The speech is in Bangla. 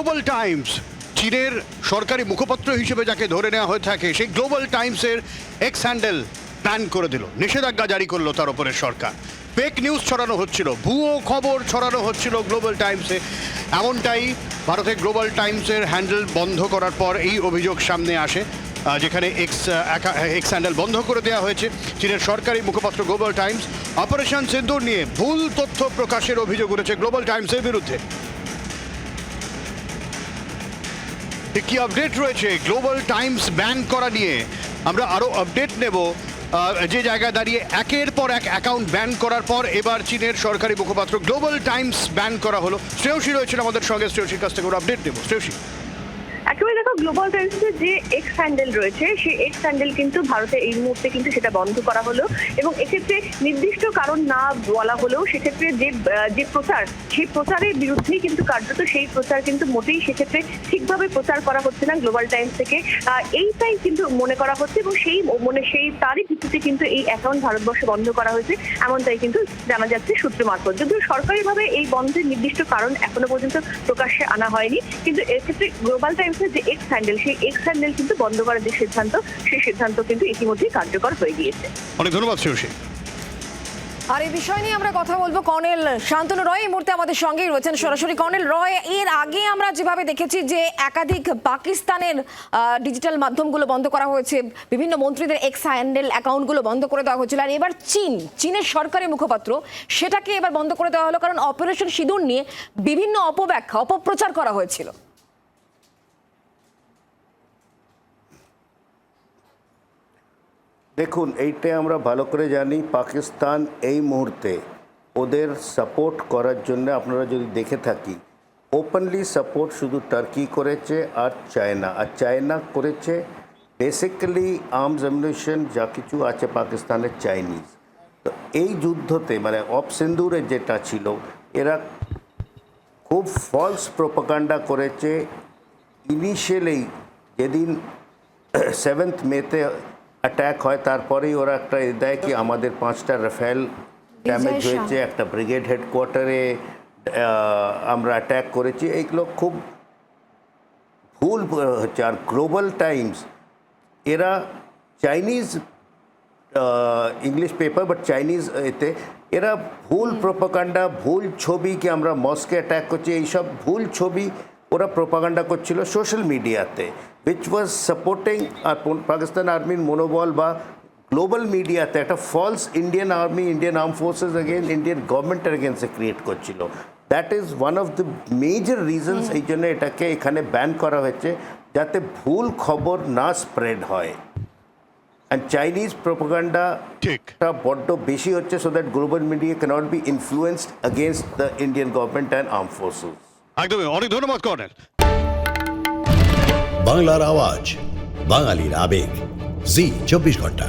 গ্লোবাল টাইমস চীনের সরকারি মুখপাত্র হিসেবে যাকে ধরে নেওয়া হয়ে থাকে, সেই গ্লোবাল টাইমসের এক্স হ্যান্ডেল প্ল্যান করে দিল। নিষেধাজ্ঞা জারি করল তার উপরে সরকার। ফেক নিউজ ছড়ানো হচ্ছিল, ভুয়ো খবর ছড়ানো হচ্ছিল গ্লোবাল টাইমসে এমনটাই ভারতের গ্লোবাল টাইমসের হ্যান্ডেল বন্ধ করার পর এই অভিযোগ সামনে আসে যেখানে এক্স এক্স হ্যান্ডেল বন্ধ করে দেওয়া হয়েছে। চীনের সরকারি মুখপাত্র গ্লোবাল টাইমস অপারেশন সিন্দুর নিয়ে ভুল তথ্য প্রকাশের অভিযোগ উঠেছে গ্লোবাল টাইমসের বিরুদ্ধে। কি আপডেট রয়েছে? গ্লোবাল টাইমস ব্যান করা নিয়ে আমরা আরও আপডেট নেব। যে জায়গায় দাঁড়িয়ে একের পর এক অ্যাকাউন্ট ব্যান করার পর এবার চীনের সরকারি মুখপাত্র গ্লোবাল টাইমস ব্যান করা হলো। শ্রেয়সী রয়েছেন আমাদের সঙ্গে। শ্রেয়সীর কাছ থেকে আপডেট দেবো শ্রেয়সী। একেবারে দেখো গ্লোবাল টাইমসের যে এক্স হ্যান্ডেল রয়েছে, সেই এক্স হ্যান্ডেল কিন্তু ভারতে এই মুহূর্তে কিন্তু সেটা বন্ধ করা হলো। এবং এক্ষেত্রে নির্দিষ্ট কারণ না বলা হলেও সেক্ষেত্রে যে যে প্রচার, সেই প্রচারের বিরুদ্ধেই কিন্তু কার্যত সেই প্রচার কিন্তু মোটেই সেক্ষেত্রে ঠিকভাবে প্রচার করা হচ্ছে না গ্লোবাল টাইমস থেকে। এইটাই কিন্তু মনে করা হচ্ছে এবং সেই, মনে সেই তারই ভিত্তিতে কিন্তু এই অ্যাকাউন্ট ভারতবর্ষে বন্ধ করা হয়েছে, এমনটাই কিন্তু জানা যাচ্ছে সূত্র মারফত। যদিও সরকারিভাবে এই বন্ধের নির্দিষ্ট কারণ এখনও পর্যন্ত প্রকাশ্যে আনা হয়নি, কিন্তু এক্ষেত্রে গ্লোবাল টাইমসের যে এক্স হ্যান্ডেল সেই এক্স হ্যান্ডেল কিন্তু বন্ধ করার যে সিদ্ধান্ত সেই সিদ্ধান্ত কিন্তু ইতিমধ্যেই কার্যকর হয়ে গিয়েছে। অনেক ধন্যবাদ শ্রেয়সী। আর এই বিষয় নিয়ে আমরা কথা বলব কর্নেল শান্তনু রয়। এই মুহূর্তে আমাদের সঙ্গেই রয়েছেন সরাসরি কর্নেল রয়। এর আগে আমরা যেভাবে দেখেছি যে একাধিক পাকিস্তানের ডিজিটাল মাধ্যমগুলো বন্ধ করা হয়েছে বিভিন্ন মন্ত্রীদের এক্স হ্যান্ডেল অ্যাকাউন্টগুলো বন্ধ করে দেওয়া হয়েছিল। আর এবার চীন চীনের সরকারি মুখপাত্র সেটাকে এবার বন্ধ করে দেওয়া হলো কারণ অপারেশন সিঁদুর নিয়ে বিভিন্ন অপব্যাখ্যা অপপ্রচার করা হয়েছিল। দেখুন এইটা আমরা ভালো করে জানি, পাকিস্তান এই মুহূর্তে ওদের সাপোর্ট করার জন্য আপনারা যদি দেখে থাকি ওপেনলি সাপোর্ট শুধু টার্কি করেছে আর চায়না আর চায়না করেছে বেসিক্যালি আর্মস অ্যামিউনিশন যা কিছু আছে পাকিস্তানের চাইনিজ তো এই যুদ্ধতে মানে অফ সিন্দুরে যেটা ছিল, এরা খুব ফলস প্রোপাগান্ডা করেছে। ইনিশিয়ালি যেদিন সেভেন্থ মেতে অ্যাটাক হয় তারপরেই ওরা একটা দেয় কি আমাদের পাঁচটা রাফেল ড্যামেজ হয়েছে একটা ব্রিগেড হেডকোয়ার্টারে আমরা অ্যাটাক করেছি। এইগুলো খুব ভুল হচ্ছে। আর গ্লোবাল টাইমস এরা Chinese English paper but Chinese এতে এরা ভুল প্রোপাগান্ডা ভুল ছবি কি আমরা মস্কে অ্যাটাক করছি এইসব ভুল ছবি ওরা প্রোপাগান্ডা করছিল সোশ্যাল মিডিয়াতে উইচ ওয়াজ সাপোর্টিং পাকিস্তান আর্মির মনোবল বা গ্লোবাল মিডিয়াতে একটা false Indian army Indian arm forces again Indian গভর্নমেন্টের এগেনস্টে ক্রিয়েট করছিল। That is one of the major reasons এই জন্য এটাকে এখানে ব্যান করা হয়েছে যাতে ভুল খবর না স্প্রেড হয়। And Chinese propaganda. বড্ড বেশি হচ্ছে so that global media cannot be influenced against the Indian government and arm forces একদমই অনেক ধন্যবাদ কর্নেল। বাংলার আওয়াজ বাঙালির আবেগ। জি চব্বিশ ঘণ্টা।